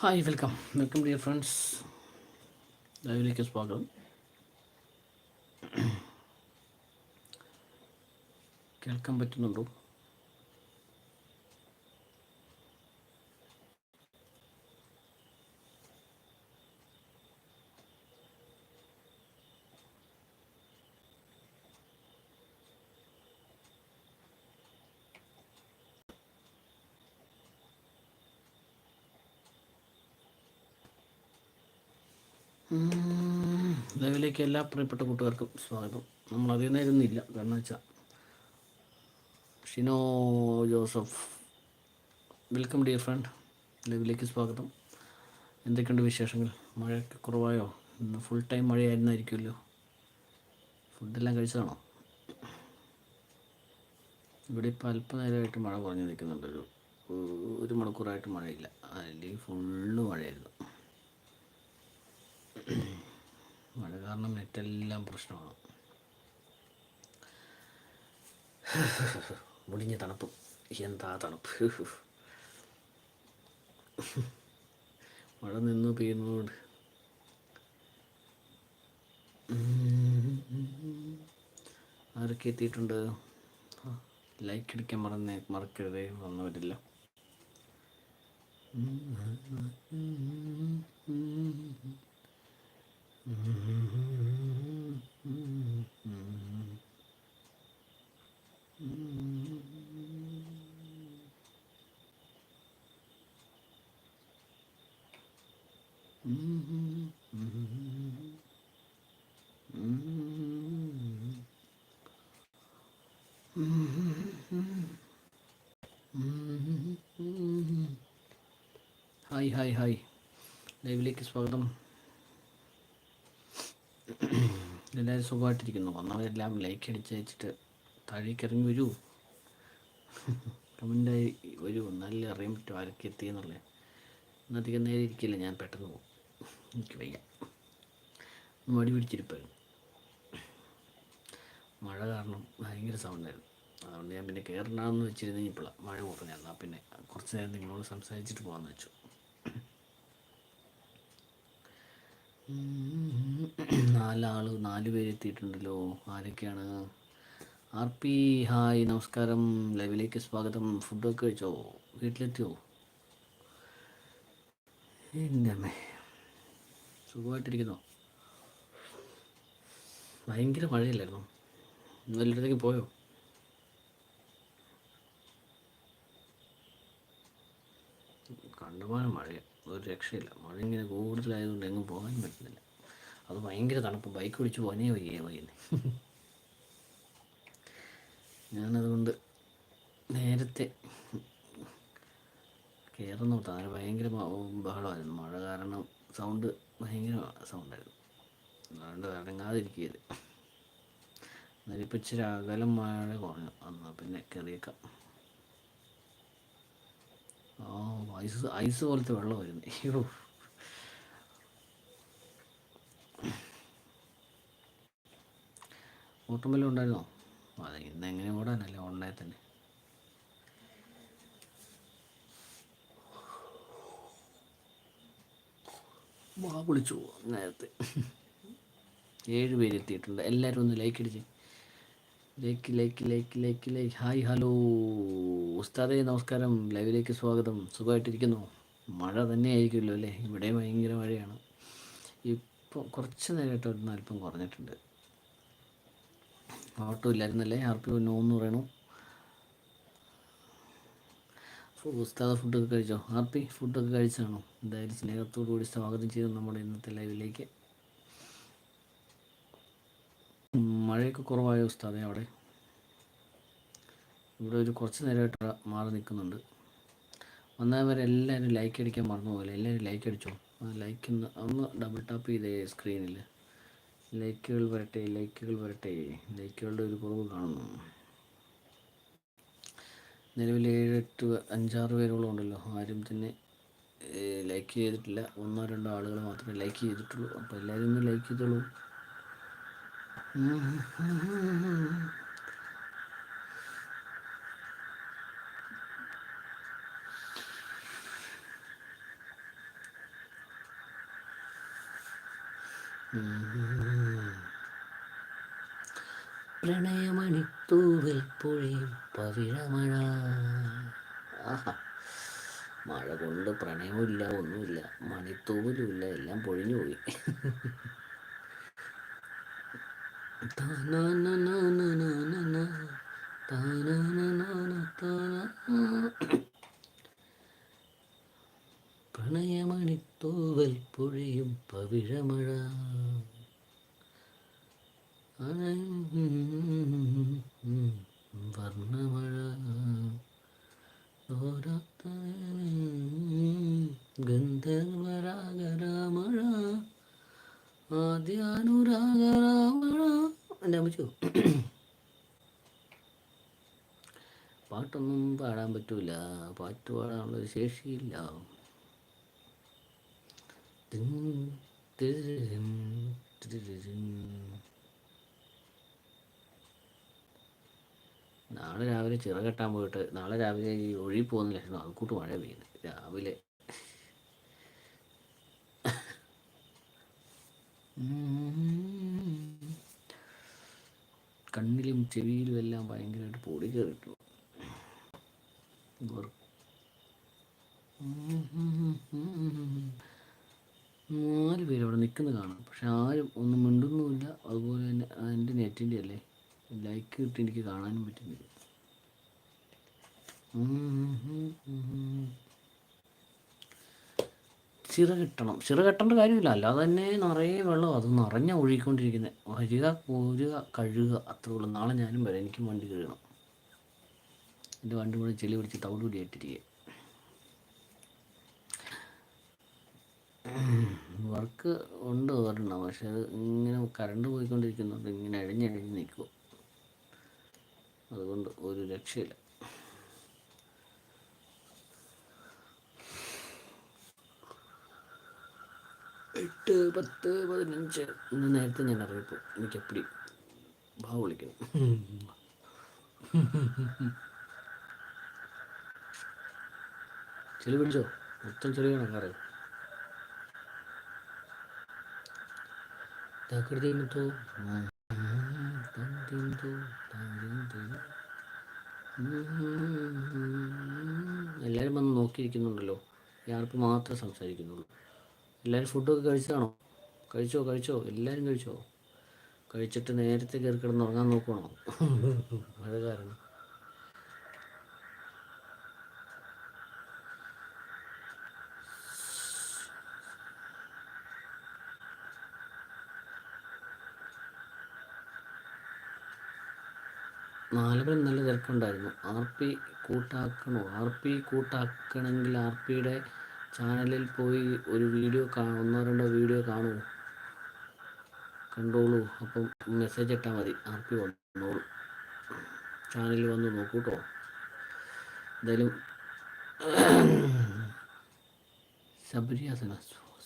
Hi welcome welcome dear friends ലൈവിലേക്ക് സ്വാഗതം. കേൾക്കാൻ പറ്റുന്നുണ്ടോ? ലൈവിലേക്ക് എല്ലാ പ്രിയപ്പെട്ട കൂട്ടുകാർക്കും സ്വാഗതം. നമ്മൾ അതേ നേരം ഇല്ല കാരണം വെച്ചാൽ Shino Joseph welcome dear friend ലൈവിലേക്ക് സ്വാഗതം. എന്തൊക്കെയുണ്ട് വിശേഷങ്ങൾ? മഴയൊക്കെ കുറവായോ? ഇന്ന് ഫുൾ ടൈം മഴയായിരുന്നായിരിക്കുമല്ലോ. ഫുഡെല്ലാം കഴിച്ചതാണോ? ഇവിടെ ഇപ്പോൾ അല്പനേരമായിട്ട് മഴ കുറഞ്ഞു നിൽക്കുന്നുണ്ട്. ഒരു ഒരു മണിക്കൂറായിട്ട് മഴയില്ല. അല്ലെങ്കിൽ ഫുള്ള് മഴയായിരുന്നു. മഴ കാരണം നെറ്റെല്ലാം പ്രശ്നമാണ്. മുടിഞ്ഞ തണുപ്പ്. എന്താ തണുപ്പ്? മഴ നിന്ന് പെയ്യുന്നതുകൊണ്ട്. ആരൊക്കെ എത്തിയിട്ടുണ്ട്? ലൈക്ക് അടിക്കാൻ മറന്നേ മറക്കരുതേ വന്നവരില്ല ഹായ് ഹായ് ഹായ് ലൈവിലേക്ക് സ്വാഗതം. എല്ലാവരും സുഖമായിട്ടിരിക്കുന്നു. വന്നവരെല്ലാം ലൈക്ക് അടിച്ച് വെച്ചിട്ട് താഴേക്ക് ഇറങ്ങി വരൂ. കമന്റായി വരൂ. നല്ല അറിയാൻ പറ്റും ആരൊക്കെ എത്തിയെന്നുള്ളത് ഇന്നധികം നേരെ ഇരിക്കില്ല. ഞാൻ പെട്ടെന്ന് പോകും എനിക്ക് വയ്യ. മടി പിടിച്ചിരിപ്പായിരുന്നു. മഴ കാരണം ഭയങ്കര സൗണ്ടായിരുന്നു അതുകൊണ്ട് ഞാൻ പിന്നെ കയറണമെന്ന് വെച്ചിരുന്നു. ഇപ്പോഴാണ് മഴ കുറഞ്ഞു എന്നാൽ പിന്നെ കുറച്ച് നേരം നിങ്ങളോട് സംസാരിച്ചിട്ട് പോകാമെന്ന് വെച്ചു. നാലാൾ നാല് പേര് എത്തിയിട്ടുണ്ടല്ലോ. ആരൊക്കെയാണ്? ആർ പി ഹായ് നമസ്കാരം. ലൈവിലേക്ക് സ്വാഗതം. ഫുഡൊക്കെ കഴിച്ചോ? വീട്ടിലെത്തിയോ? എന്റെ അമ്മേ. സുഖമായിട്ടിരിക്കുന്നോ? ഭയങ്കര മഴയില്ലായിരുന്നു? നല്ലടത്തേക്ക് പോയോ? കണ്ടുപോകാൻ മഴ ഒരു രക്ഷയില്ല. മഴ ഇങ്ങനെ കൂടുതലായതുകൊണ്ട് എങ്ങും പോകാൻ പറ്റുന്നില്ല. അത് ഭയങ്കര തണുപ്പ്. ബൈക്ക് ഓടിച്ച് പോകാനേ വയ്യേ വയ്യുന്നേ ഞാനതുകൊണ്ട് നേരത്തെ കയറുന്ന അങ്ങനെ ഭയങ്കര ബഹളമായിരുന്നു. മഴ കാരണം സൗണ്ട് ഭയങ്കര സൗണ്ടായിരുന്നു അതുകൊണ്ട് ഇറങ്ങാതിരിക്കുകയത് എന്നാലും ഇപ്പം ഇച്ചിരി അകലം മഴ കുറഞ്ഞു. എന്നാൽ പിന്നെ കയറിയേക്കാം ആ ഐസ് ഐസ് പോലത്തെ വെള്ളം വരുന്നു അയ്യോ. ഓട്ടോമല്ലോ ഉണ്ടായിരുന്നോ? അത് ഇന്ന് എങ്ങനെ ഓടാനല്ലേ ഓൺലൈൻ തന്നെ. വാ വിളിച്ചു നേരത്തെ. ഏഴ് പേര് എത്തിയിട്ടുണ്ട്. എല്ലാവരും ഒന്ന് ലൈക്ക് അടിച്ച്. Like like like like like hi hello ഉസ്താദേ നമസ്കാരം. ലൈവിലേക്ക് സ്വാഗതം. സുഖമായിട്ടിരിക്കുന്നു. മഴ തന്നെ ആയിരിക്കുമല്ലോ അല്ലേ? ഇവിടെ ഭയങ്കര മഴയാണ്. ഇപ്പോൾ കുറച്ച് നേരമായിട്ട് ഒന്ന് അല്പം കുറഞ്ഞിട്ടുണ്ട്. ഓട്ടോ ഇല്ലായിരുന്നല്ലേ ആർ പി നോന്ന് പറയണു ഉസ്താദ ഫുഡൊക്കെ കഴിച്ചോ? ആർ പി ഫുഡൊക്കെ കഴിച്ചാണോ? എന്തായാലും സ്നേഹത്തോടു കൂടി സ്വാഗതം ചെയ്തു നമ്മുടെ ഇന്നത്തെ ലൈവിലേക്ക്. മഴയൊക്കെ കുറവായ ഉസ്താദേ അവിടെ? ഇവിടെ ഒരു കുറച്ച് നേരമായിട്ട് മാറി നിൽക്കുന്നുണ്ട്. വന്നവരെ എല്ലാവരും ലൈക്ക് അടിക്കാൻ മറന്നു പോലെ എല്ലാവരും ലൈക്ക് അടിച്ചോ? ലൈക്ക് ഒന്ന് ഡബിൾ ടാപ്പ് ചെയ്തേ സ്ക്രീനിൽ ലൈക്കുകൾ വരട്ടെ ലൈക്കുകൾ വരട്ടെ. ലൈക്കുകളുടെ ഒരു കുറവ് കാണുന്നു. നിലവിൽ ഏഴ് എട്ട് അഞ്ചാറ് പേരോളം ഉണ്ടല്ലോ. ആരും തന്നെ ലൈക്ക് ചെയ്തിട്ടില്ല. ഒന്നോ രണ്ടോ ആളുകൾ മാത്രമേ ലൈക്ക് ചെയ്തിട്ടുള്ളൂ. അപ്പോൾ എല്ലാവരും ഒന്ന് ലൈക്ക് ചെയ്തോളൂ. പ്രണയമണിത്തൂവൽ പൊഴിയും പവിഴമഴ. ആഹാ. മഴ കൊണ്ട് പ്രണയമില്ല ഒന്നുമില്ല. മണിത്തൂവിലുമില്ല എല്ലാം പൊഴിഞ്ഞു പോയി. പ്രണയമണിത്തൂവൽ പൊഴിയും പവിഴമഴ വർണമഴ ഗന്ധർവരാഗരാമഴ ആദ്യാനുരാഗരാമഴ എന്റെ അമ്മച്ചു പാട്ടൊന്നും പറ്റൂല. പാട്ട് പാടാനുള്ള ശേഷിയില്ല. നാളെ രാവിലെ ചിറകെട്ടാൻ പോയിട്ട് നാളെ രാവിലെ ഈ ഒഴി പോകുന്ന ലക്ഷണം അതുകൂട്ട് മഴ പെയ്യുന്നു. രാവിലെ. കണ്ണിലും ചെവിയിലും എല്ലാം ഭയങ്കരമായിട്ട് പൊടി കയറിട്ടു നാല് പേര് അവിടെ നിൽക്കുന്നത് കാണാം. പക്ഷെ ആരും ഒന്നും മിണ്ടുന്നുമില്ല. അതുപോലെ തന്നെ എന്റെ നെറ്റിന്റെ അല്ലേ? ലൈക്ക് കിട്ടി എനിക്ക് കാണാനും പറ്റുന്നില്ല. ചിറ കെട്ടണം. ചിറ കെട്ടേണ്ട കാര്യമില്ല. അല്ലാതെ തന്നെ നിറയെ വെള്ളം. അത് നിറഞ്ഞ ഒഴുകിക്കൊണ്ടിരിക്കുന്നത് വരിക കോരുക കഴുകുക അത്രേ ഉള്ളൂ. നാളെ ഞാനും വരാം. എനിക്കും വണ്ടി കഴുകണം. എന്റെ വണ്ടി കൂടെ ചെളി പിടിച്ച് തവിട് ആയിട്ടിരിക്കുക വർക്ക് ഉണ്ട് ഒരെണ്ണം പക്ഷെ അത് ഇങ്ങനെ കറണ്ട് പോയിക്കൊണ്ടിരിക്കുന്നുണ്ട് ഇങ്ങനെ അഴിഞ്ഞഴിഞ്ഞ് നിൽക്കും. അതുകൊണ്ട് ഒരു രക്ഷയില്ല. എട്ട് പത്ത് പതിനഞ്ച് ഇന്ന് നേരത്തെ ഞാൻ അറിയപ്പോൾ എനിക്ക് ഭാവ വിളിക്കണം. ചെളി പിടിച്ചോ? മൊത്തം ചെളി തകൃതിമുത്തോ എല്ലാവരും വന്ന് നോക്കിയിരിക്കുന്നുണ്ടല്ലോ. ഇയാൾക്ക് മാത്രം സംസാരിക്കുന്നുള്ളൂ. എല്ലാവരും ഫുഡൊക്കെ കഴിച്ചതാണോ? കഴിച്ചോ കഴിച്ചോ? എല്ലാവരും കഴിച്ചോ? കഴിച്ചിട്ട് നേരത്തെ കയറി കിടന്ന് ഉറങ്ങാൻ നോക്കണോ മഴ കാരണം. നാലുപേർ നല്ല തിരക്കുണ്ടായിരുന്നു. ആർ പി കൂട്ടാക്കണോ? ആർ പി കൂട്ടാക്കണമെങ്കിൽ ആർ പിയുടെ ചാനലിൽ പോയി ഒരു വീഡിയോ കാണും ഒന്നോ രണ്ടോ വീഡിയോ കാണൂ. കണ്ടോളൂ. അപ്പം മെസ്സേജ് ഇട്ടാൽ മതി. ആർ പി വന്നോളൂ. ചാനലിൽ വന്ന് നോക്കൂ കേട്ടോ എന്തായാലും ശബരിയാസന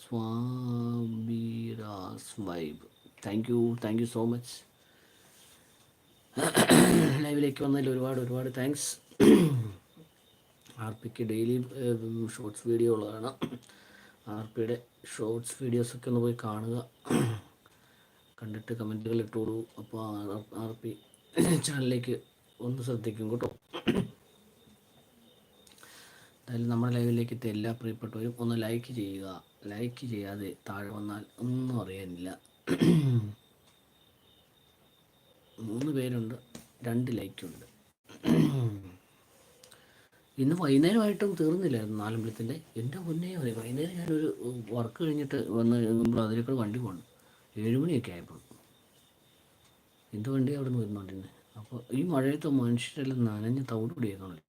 സ്വാബിരാസ് vibe. Thank you. Thank you so much. ലൈവിലേക്ക് വന്നതിൽ ഒരുപാട് ഒരുപാട് താങ്ക്സ് ആർ പിക്ക് ഡെയിലി ഷോർട്സ് വീഡിയോ ഉള്ളതാണ്. ആർ പിയുടെ ഷോർട്സ് വീഡിയോസൊക്കെ ഒന്ന് പോയി കാണുക. കണ്ടിട്ട് കമന്റുകൾ ഇട്ടോളൂ അപ്പോൾ ആർ പി ചാനലിലേക്ക് ഒന്ന് ശ്രദ്ധിക്കും കേട്ടോ. എന്തായാലും നമ്മുടെ ലൈവിലേക്ക് എത്തിയ എല്ലാ പ്രിയപ്പെട്ടവരും ഒന്ന് ലൈക്ക് ചെയ്യുക. ലൈക്ക് ചെയ്യാതെ താഴെ വന്നാൽ ഒന്നും അറിയാനില്ല. മൂന്ന് പേരുണ്ട് രണ്ട് ലൈക്കുണ്ട് ഇന്ന് വൈകുന്നേരമായിട്ടും തീർന്നില്ലായിരുന്നു നാലമ്പലത്തിന്റെ. എന്റെ മുന്നേ മതി വൈകുന്നേരം ഞാനൊരു വർക്ക് കഴിഞ്ഞിട്ട് വന്ന് കഴിയുമ്പോൾ അതിലേക്കൂടെ വണ്ടി പോകണം ഏഴുമണിയൊക്കെ ആയപ്പോൾ. എന്ത് വണ്ടി അവിടെ നിന്ന് വരുന്നുണ്ടെന്ന് അപ്പോൾ ഈ മഴയത്ത് മനുഷ്യരെല്ലാം നനഞ്ഞ് തവിട് പിടിയേക്കണം നാല്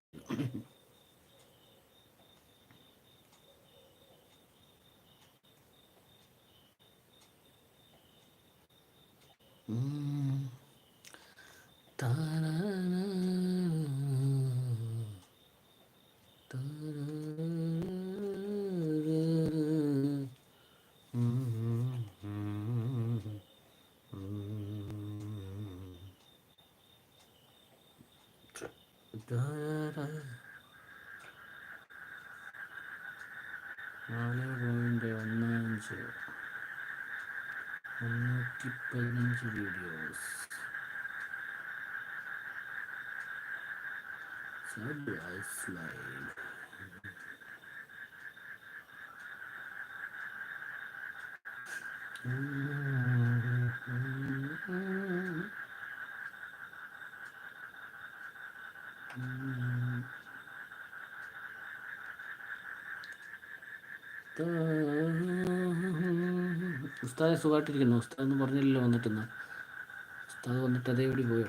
তারা സർപ്രൈസ് lifeline. ഉസ്താദ് സുഖമായിട്ടിരിക്കുന്നു. ഉസ്താദ് എന്ന് പറഞ്ഞില്ലല്ലോ വന്നിട്ടെന്ന്. ഉസ്താദ് വന്നിട്ട് അതേ എവിടെ പോയോ.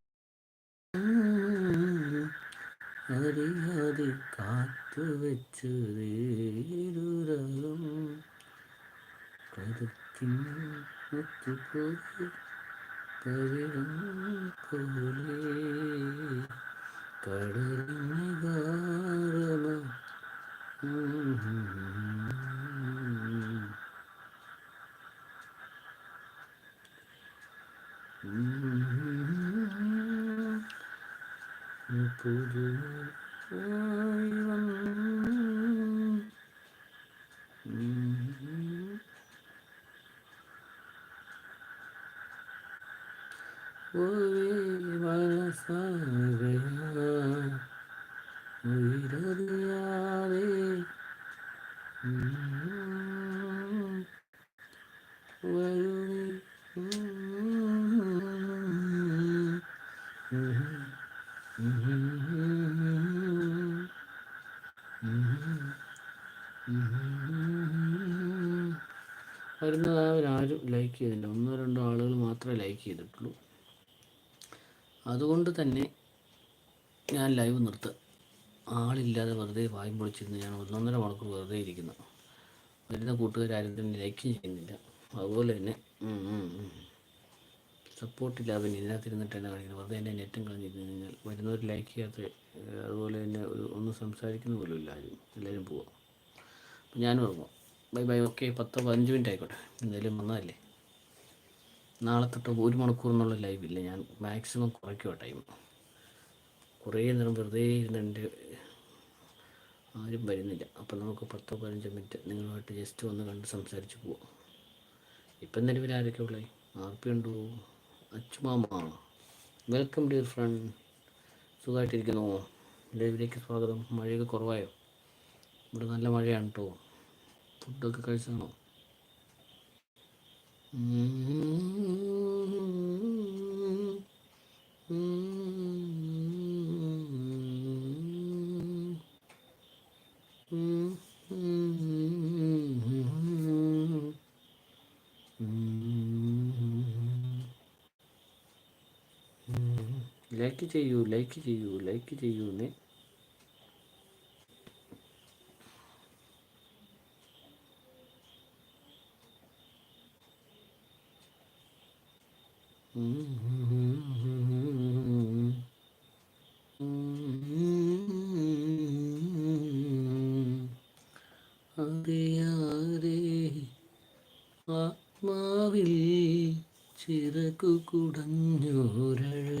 அறியாது காத்து வச்சது இருரலும் கருத்தின் முத்து போது தவிரும் போலே. கடலின் காரணம் புது Would be my side. വരുന്നതാരും ലൈക്ക് ചെയ്തില്ല. ഒന്നോ രണ്ടോ ആളുകൾ മാത്രമേ ലൈക്ക് ചെയ്തിട്ടുള്ളൂ. അതുകൊണ്ട് തന്നെ ഞാൻ ലൈവ് നിർത്തുക ആളില്ലാതെ വെറുതെ വായും പൊളിച്ചിരുന്ന് ഞാൻ ഒന്നൊന്നര മണിക്കൂർ വെറുതെ ഇരിക്കുന്നു. വരുന്ന കൂട്ടുകാരും തന്നെ ലൈക്ക് ചെയ്യുന്നില്ല. അതുപോലെ തന്നെ സപ്പോർട്ടില്ലാതെ പിന്നെ ഇതിനകത്തിരുന്നിട്ട് തന്നെ കാണിക്കുന്നത് വെറുതെ തന്നെ നെറ്റും കളഞ്ഞിരുന്നു കഴിഞ്ഞാൽ വരുന്നവർ ലൈക്ക് ചെയ്യാത്ത അതുപോലെ തന്നെ ഒരു ഒന്ന് സംസാരിക്കുന്ന പോലും ഇല്ല ആരും. എല്ലാവരും പോവാം. ഞാനും ഉറങ്ങും ബൈ ബൈ ഓക്കെ പത്തോ പതിനഞ്ച് മിനിറ്റ് ആയിക്കോട്ടെ എന്തായാലും വന്നതല്ലേ? നാളെ തൊട്ട് ഒരു മണിക്കൂർ ലൈവ് ഇല്ല. ഞാൻ മാക്സിമം കുറയ്ക്കുക ടൈം കുറേ നേരം വെറുതെ ഇരുന്നുണ്ട് ആരും വരുന്നില്ല. അപ്പോൾ നമുക്ക് പത്തോ പതിനഞ്ചോ മിനിറ്റ് നിങ്ങളുമായിട്ട് ജസ്റ്റ് വന്ന് കണ്ട് സംസാരിച്ച് പോവാം. ഇപ്പം നിലവിൽ ആരൊക്കെ ഉള്ളേ? ആർ പി ഉണ്ടോ അച്ചുമാമ വെൽക്കം ഡിയർ ഫ്രണ്ട് സുഖമായിട്ടിരിക്കുന്നു. ലൈവിലേക്ക് സ്വാഗതം. മഴയൊക്കെ കുറവായോ? ഇവിടെ നല്ല മഴയാണ് കേട്ടോ ഫുഡൊക്കെ കഴിച്ചാണോ ലൈക്ക് ചെയ്യൂ ലൈക്ക് ചെയ്യൂ ലൈക്ക് ചെയ്യൂ അറിയാതെ ആത്മാവിൽ ചിറകു കുടഞ്ഞോരഴകേ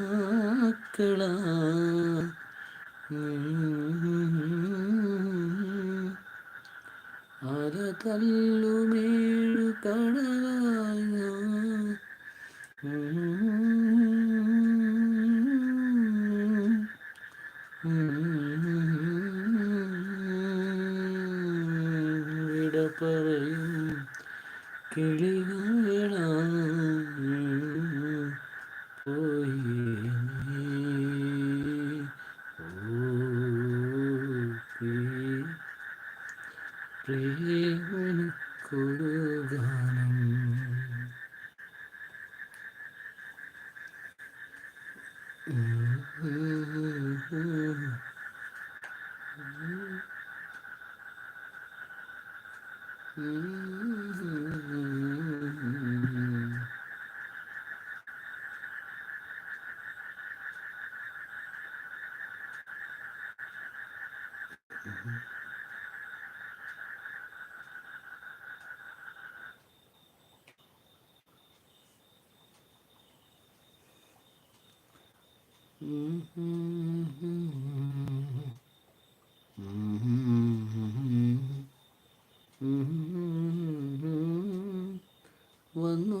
തല്ലുമേഴു കടലായി. വിട പറയും കിളികളാം പോയി നീ. ഓ പ്രിയ പ്രേമനക്കൊരു ഗാനം വന്നു.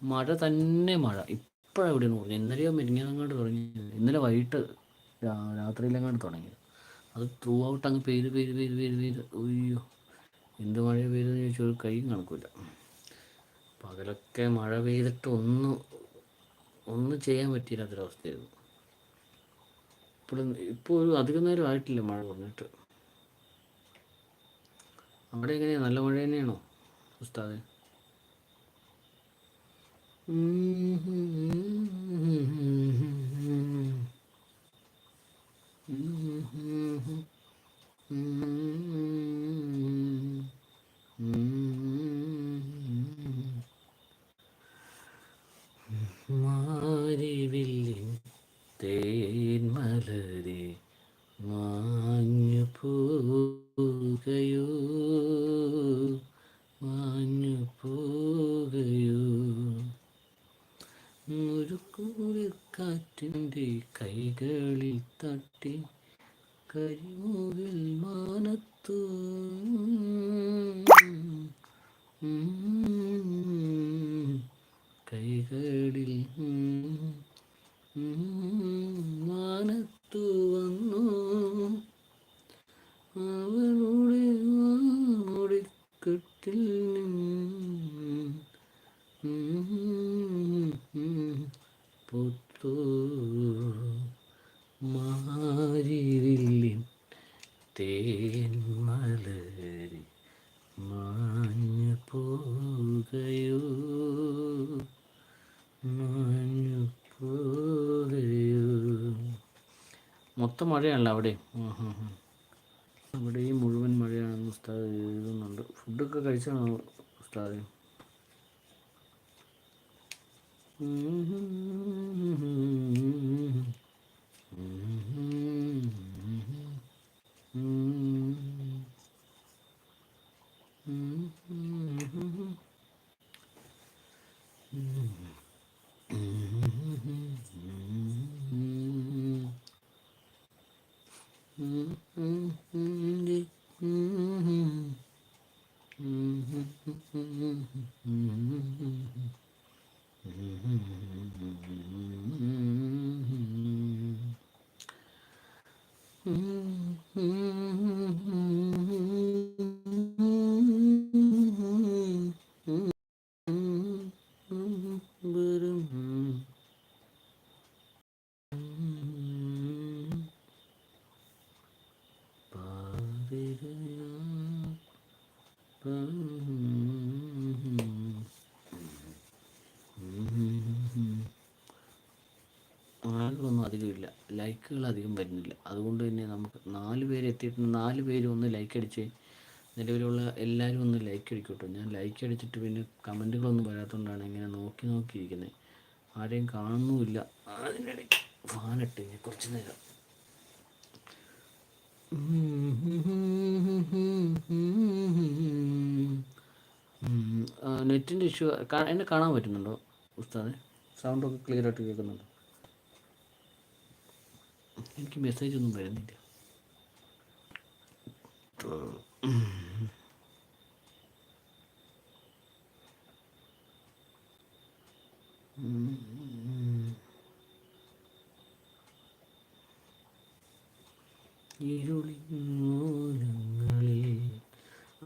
മഴ തന്നെ മഴ. ഇപ്പോഴെവിടെയാണ് പറഞ്ഞു ഇന്നലെയോ മെരിങ്ങാനങ്ങാട് തുടങ്ങി ഇന്നലെ വൈകിട്ട് രാത്രിയിലെങ്ങാണ്ട് തുടങ്ങിയത്. അത് ത്രൂ ഔട്ട് അങ്ങ് പേര് പേര് പേര് പെയ്ത് പെയ്ത്. അയ്യോ എന്ത് മഴ പെയ്തെന്ന് ചോദിച്ചാൽ ഒരു കൈയും കണക്കില്ല പകലൊക്കെ മഴ പെയ്തിട്ട് ഒന്ന് ഒന്നും ചെയ്യാൻ പറ്റിയില്ലാത്തൊരവസ്ഥയായിരുന്നു ഇപ്പോഴും ഇപ്പോൾ ഒരു അധികം നേരം ആയിട്ടില്ല മഴ പറഞ്ഞിട്ട് അവിടെ എങ്ങനെയാണ് നല്ല മഴ തന്നെയാണോ ഉസ്താദ്? മാരിവില്ലിൻ മൊത്തം മഴയാണല്ലോ അവിടെ അവിടെയും മുഴുവൻ മഴയാണെന്ന് ഉസ്താദ് എഴുതുന്നുണ്ട്. ഫുഡൊക്കെ കഴിച്ചാണോ ഉസ്താദ് ആളുകളൊന്നും അധികമില്ല ലൈക്കുകൾ അധികം വരുന്നില്ല അതുകൊണ്ട് തന്നെ നമുക്ക് നാല് നാല് പേര് ഒന്ന് ലൈക്ക് അടിച്ച് നിലവിലുള്ള എല്ലാവരും ഒന്ന് ലൈക്ക് അടിക്കട്ടോ. ഞാൻ ലൈക്ക് അടിച്ചിട്ട് പിന്നെ കമന്റുകളൊന്നും വരാത്തതുകൊണ്ടാണ് ഇങ്ങനെ നോക്കി നോക്കിയിരിക്കുന്നത് ആരെയും കാണുന്നുമില്ല. അതിനിടയ്ക്ക് ഫാനിട്ട് ഇനി കുറച്ച് നേരം. നെറ്റിന്റെ ഇഷ്യൂ എന്നെ കാണാൻ പറ്റുന്നുണ്ടോ ഉസ്താദെ? സൗണ്ടൊക്കെ ക്ലിയർ ആയിട്ട് കേൾക്കുന്നുണ്ടോ? എനിക്ക് മെസ്സേജ് ഒന്നും വരുന്നില്ല.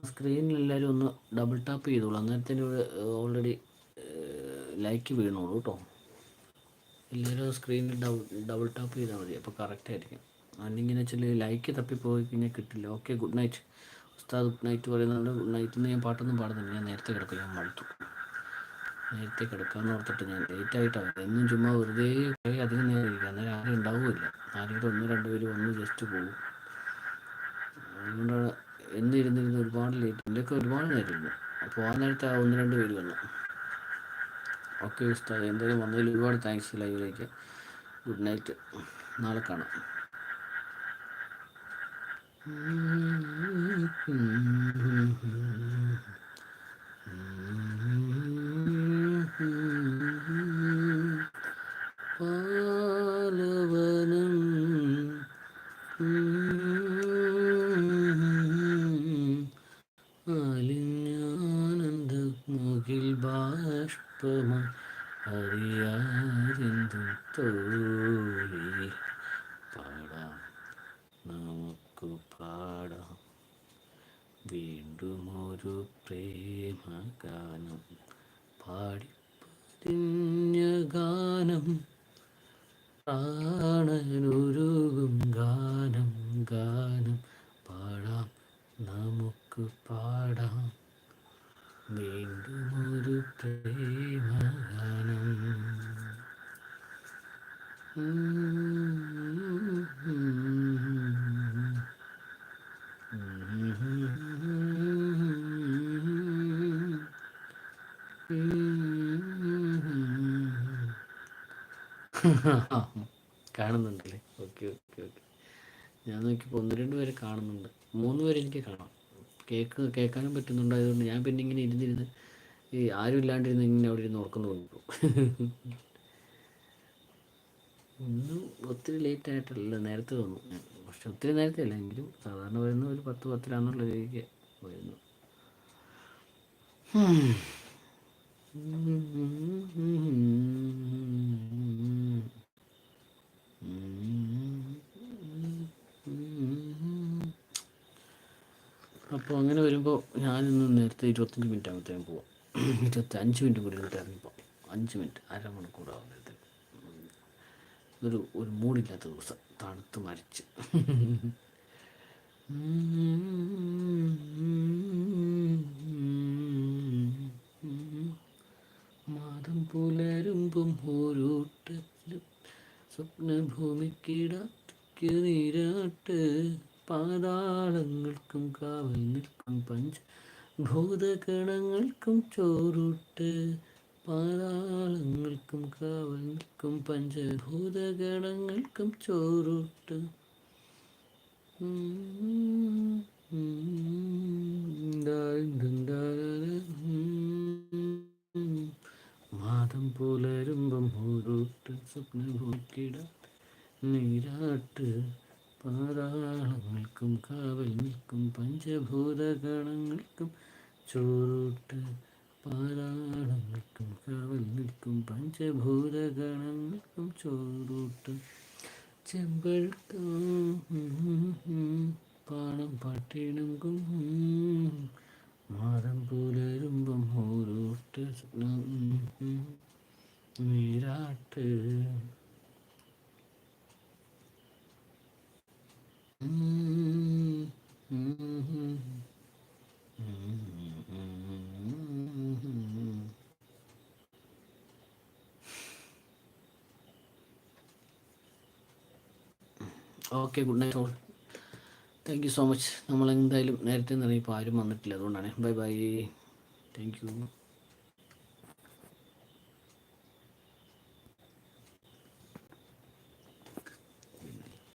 സ്ക്രീനിൽ എല്ലാവരും ഒന്ന് ഡബിൾ ടാപ്പ് ചെയ്തോളൂ. അന്നേരത്തിന് ഓൾറെഡി ലൈക്ക് വീണോളൂ കേട്ടോ. എല്ലാവരും സ്ക്രീനിൽ ഡബിൾ ഡബിൾ ടാപ്പ് ചെയ്താൽ മതി. അപ്പോൾ കറക്റ്റ് ആയിരിക്കും. അന്നിങ്ങനെ വെച്ചാൽ ലൈക്ക് തപ്പിപ്പോയി കഴിഞ്ഞാൽ കിട്ടില്ല. ഓക്കെ ഗുഡ് നൈറ്റ് ഉസ്താദ് ഗുഡ് നൈറ്റ് പറയുന്നുണ്ട്. ഗുഡ് നൈറ്റ് എന്ന് ഞാൻ പാട്ടൊന്നും പാടുന്നില്ല. ഞാൻ നേരത്തെ കിടക്കും. ഞാൻ മടുത്തു. നേരത്തെ കിടക്കാമെന്ന് ഓർത്തിട്ട് ഞാൻ ലേറ്റ് ആയിട്ടാണ് എന്നും ചുമ്മാ വെറുതെ കുറേ അധികം നേരം ഇരിക്കുക അന്നേരം ആരും ഉണ്ടാവില്ല ആരെങ്കിലും ഒന്ന് രണ്ട് പേര് ഒന്ന് ജസ്റ്റ് പോകും അതുകൊണ്ടാണ് എന്നിരുന്നിരുന്ന് ഒരുപാട് ലേറ്റ് എന്റെയൊക്കെ ഒരുപാട് നേരം ഇരുന്നു അപ്പോൾ ആ നേരത്തെ ഒന്ന് രണ്ട് പേര് വന്നു. ഓക്കെ ഉസ്താദ്. എന്തായാലും വന്നതിൽ ഒരുപാട് താങ്ക്സ് ലൈവിലേക്ക് ഗുഡ് നൈറ്റ് നാളെ കാണാം. പാലവനം. അലിഞ്ഞാനന്ദ മുകിൽ പാടാം നമുക്ക് പാടാം വീണ്ടും ഒരു പ്രേമഗാനം. പാടിപ്പതിഞ്ഞ ഗാനം പ്രാണനുരുകും ഗാനം ഗാനം പാടാം. നമുക്ക് പാടാം. വീണ്ടും ഒരു പ്രേമഗാനം കാണുന്നുണ്ടല്ലേ ഓക്കെ ഓക്കെ ഓക്കെ ഞാൻ നോക്കിയപ്പോൾ ഒന്ന് രണ്ട് പേരെ കാണുന്നുണ്ട് മൂന്ന് പേര് എനിക്ക് കാണാം കേക്ക് കേൾക്കാനും പറ്റുന്നുണ്ട് അതുകൊണ്ട് ഞാൻ പിന്നെ ഇങ്ങനെ ഇരുന്നിരുന്ന് ഈ ആരും ഇല്ലാണ്ടിരുന്ന് ഇങ്ങനെ അവിടെ ഇരുന്ന് ഉറക്കം തോന്നിപ്പോ ഒന്നും ഒത്തിരി ലേറ്റ് ആയിട്ടല്ല നേരത്തെ തോന്നും പക്ഷെ ഒത്തിരി നേരത്തെ അല്ല എങ്കിലും സാധാരണ വരുന്ന ഒരു പത്ത് പത്തിലാന്നുള്ള രീതിക്ക് വരുന്നു അപ്പോൾ അങ്ങനെ വരുമ്പോൾ ഞാനിന്ന് നേരത്തെ ഇരുപത്തഞ്ച് മിനിറ്റ് ആകുമ്പോഴത്തേക്കും പോവാം. ഇരുപത്തഞ്ച് മിനിറ്റ് കൂടി ഇറങ്ങിപ്പോൾ അഞ്ച് മിനിറ്റ് അരമണിക്കൂറാവുന്നത് ഒരു ഒരു മൂടില്ലാത്ത ദിവസം. തണുത്ത് മരിച്ച്. മാതം പുലരുമ്പം ഓരോട്ടത്തിലും സ്വപ്നഭൂമിക്കിടക്ക് നീരാട്ട്. പാതാളങ്ങൾക്കും കാവൽ നിൽക്കും പഞ്ച. ഭൂതഗണങ്ങൾക്കും ചോറൂട്ട്. പാതാളങ്ങൾക്കും കാവൽ നിൽക്കും പഞ്ചഭൂതഗണങ്ങൾക്കും ചോറൂട്ട്. മാതം പുലരുമ്പം ഓരോട്ട് സ്വപ്നഭൂക്കിട. നീരാട്ട് പാതാളങ്ങൾക്കും കാവൽ നിൽക്കും. പഞ്ചഭൂതഗണങ്ങൾക്കും ചോറൂട്ട് പാതാളങ്ങൾക്കും കാവൽ നിൽക്കും. പഞ്ചഭൂതഗണങ്ങൾക്കും ചോറൂട്ട് ചെമ്പഴുത്തം പാണം പട്ടിണങ്കും മാതം പുലരുമ്പം ഓരോട്ട് നീരാട്ട് okay good night all thank you so much നമ്മൾ എന്തായാലും നേരത്തെ നിന്ന് ഇപ്പോൾ ആരും വന്നിട്ടില്ല. അതുകൊണ്ടാണ്. Bye bye thank you